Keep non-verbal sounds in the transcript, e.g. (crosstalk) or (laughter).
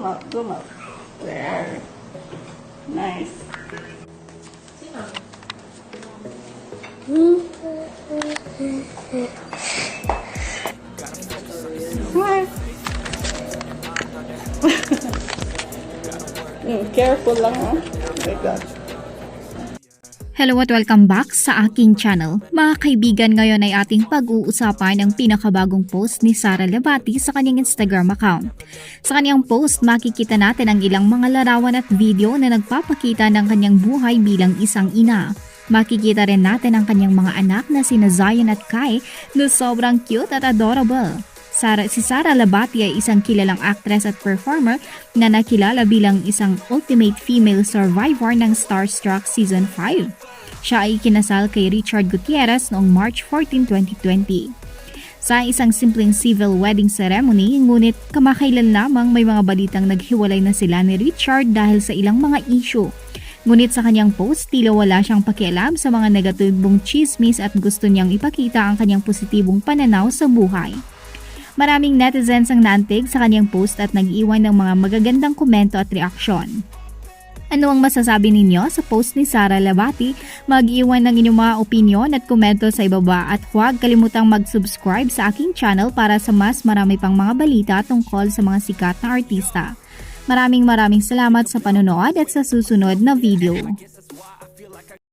zoom out, zoom out. There. Nice. Hi. Mm, (laughs) careful lang ha. Oh my God. Hello at welcome back sa aking channel. Mga kaibigan, ngayon ay ating pag-uusapan ang pinakabagong post ni Sara Labati sa kanyang Instagram account. Sa kanyang post, makikita natin ang ilang mga larawan at video na nagpapakita ng kanyang buhay bilang isang ina. Makikita rin natin ang kanyang mga anak na sina Zion at Kai na sobrang cute at adorable. Sara, si Sara Labati ay isang kilalang actress at performer na nakilala bilang isang ultimate female survivor ng Starstruck Season 5. Siya ay kinasal kay Richard Gutierrez noong March 14, 2020. Sa isang simpleng civil wedding ceremony, ngunit kamakailan lamang may mga balitang naghiwalay na sila ni Richard dahil sa ilang mga issue. Ngunit sa kanyang post, tila wala siyang pakialam sa mga negatibong chismis at gusto niyang ipakita ang kanyang positibong pananaw sa buhay. Maraming netizens ang naantig sa kanyang post at nag-iwan ng mga magagandang komento at reaksyon. Ano ang masasabi ninyo sa post ni Sara Labati? Mag-iwan ng inyong mga opinion at komento sa ibaba at huwag kalimutang mag-subscribe sa aking channel para sa mas marami pang mga balita tungkol sa mga sikat na artista. Maraming maraming salamat sa panonood at sa susunod na video.